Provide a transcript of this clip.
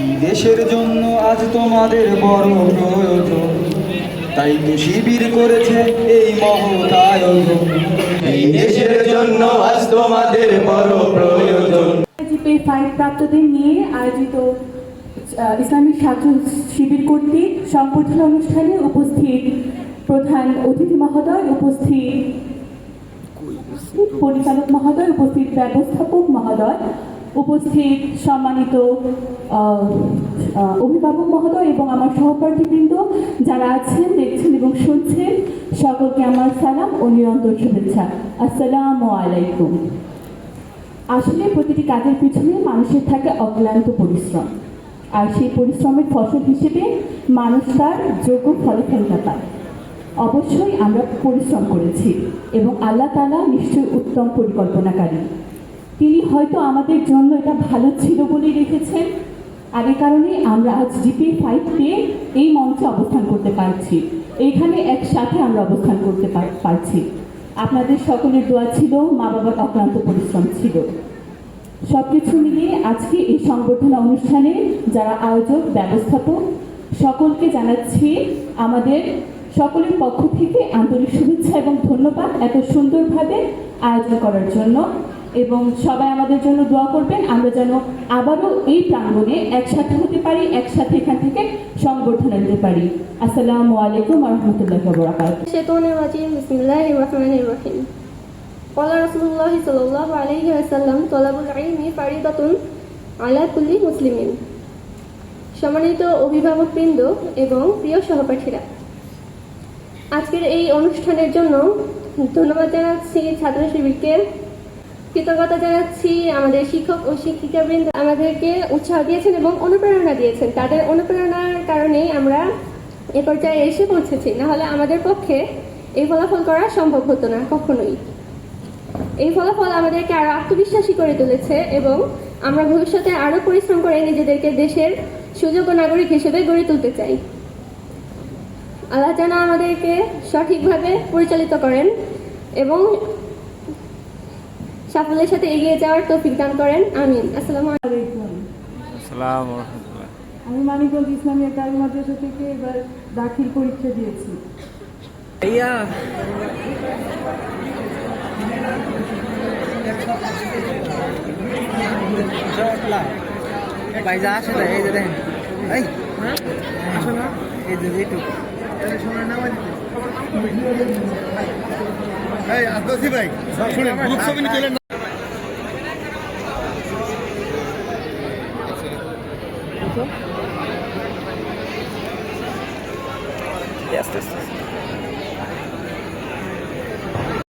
এই দেশের জন্য আজ তোমাদের বড় প্রয়োজন। তাই তো শিবির করেছে এই এই দেশের জন্য আজ তোমাদের বড় প্রয়োজন। ফাইভ প্রাপ্তদের নিয়ে আয়োজিত ইসলামিক ছাত্র শিবির কর্তৃক সংবর্ধনা অনুষ্ঠানে উপস্থিত প্রধান অতিথি মহোদয়, উপস্থিত পরিচালক মহোদয়, উপস্থিত ব্যবস্থাপক মহোদয় উপস্থিত সম্মানিত অভিভাবক মহোদয় এবং আমার সহপাঠীবৃন্দ যারা আছেন, দেখছেন এবং শুনছেন, সকলকে আমার সালাম ও নিরন্তর শুভেচ্ছা। আসসালামু আলাইকুম। আসলে প্রতিটি কাজের পিছনে মানুষের থাকে অক্লান্ত পরিশ্রম। আর সেই পরিশ্রমের ফসল হিসেবে মানুষ তার যোগ্য ফলাফলটা পায় অবশ্যই আমরা পরিশ্রম করেছি এবং আল্লাহ তালা নিশ্চয়ই উত্তম পরিকল্পনাকারী। তিনি হয়তো আমাদের জন্য এটা ভালো ছিল বলে রেখেছেন। আর এই কারণে আমরা আজ জিপি ফাইভ পেয়ে এই মঞ্চে অবস্থান করতে পারছি। এইখানে একসাথে আমরা অবস্থান করতে পারছি। আপনাদের সকলের দোয়া ছিল মা বাবার অক্লান্ত পরিশ্রম ছিল। সব কিছু মিলিয়ে আজকে এই সংবর্ধনা অনুষ্ঠানে যারা আয়োজক, ব্যবস্থাপক, সকলকে জানাচ্ছি আমাদের সকলের পক্ষ থেকে আন্তরিক শুভেচ্ছা এবং ধন্যবাদ এত সুন্দরভাবে আয়োজন করার জন্য। এবং সবাই আমাদের জন্য দোয়া করবেন আমরা যেন আবারও এই প্রাঙ্গণে একসাথে হতে পারি একসাথে এখান থেকে সংবর্ধনা দিতে পারি আসসালামু আলাইকুম রহমতুল্লাহ বরাকাত الشيطان الرجيم بسم الله الرحمن الرحيم قال رسول الله صلى الله عليه وسلم طلب العلم فريضة على كل مسلم সম্মানিত অভিভাবকবৃন্দ এবং প্রিয় সহপাঠীরা আজকের এই অনুষ্ঠানের জন্য ধন্যবাদ জানাচ্ছি ছাত্র শিবিরকে কৃতজ্ঞতা জানাচ্ছি আমাদের শিক্ষক ও শিক্ষিকাবৃন্দ আমাদেরকে উৎসাহ দিয়েছেন এবং অনুপ্রেরণা দিয়েছেন। তাদের অনুপ্রেরণার কারণেই আমরা এ পর্যায়ে এসে পৌঁছেছি। নাহলে আমাদের পক্ষে এই ফলাফল করা সম্ভব হতো না কখনোই। এই ফলাফল আমাদেরকে আরও আত্মবিশ্বাসী করে তুলেছে এবং আমরা ভবিষ্যতে আরও পরিশ্রম করে নিজেদেরকে দেশের সুযোগ্য নাগরিক হিসেবে গড়ে তুলতে চাই। আল্লাহ যেন আমাদেরকে সঠিকভাবে পরিচালিত করেন এবং সাফল্যের সাথে এগিয়ে যাওয়ার তৌফিক দান করেন। আমিন। আসসালামু আলাইকুম। আলাইকুম। সালাম রহমতুল্লাহ আমি মানিকগঞ্জ ইসলামী একাডেমি মাদ্রাসা থেকে এবার দাখিল পরীক্ষা দিয়েছি। ভাইয়া। আসে না এই যে দেখেন। এই আসো না। এই যে যেটু এই আব্বাসি ভাই শুনেন গ্রুপ ছবি নিয়ে Yes, this is.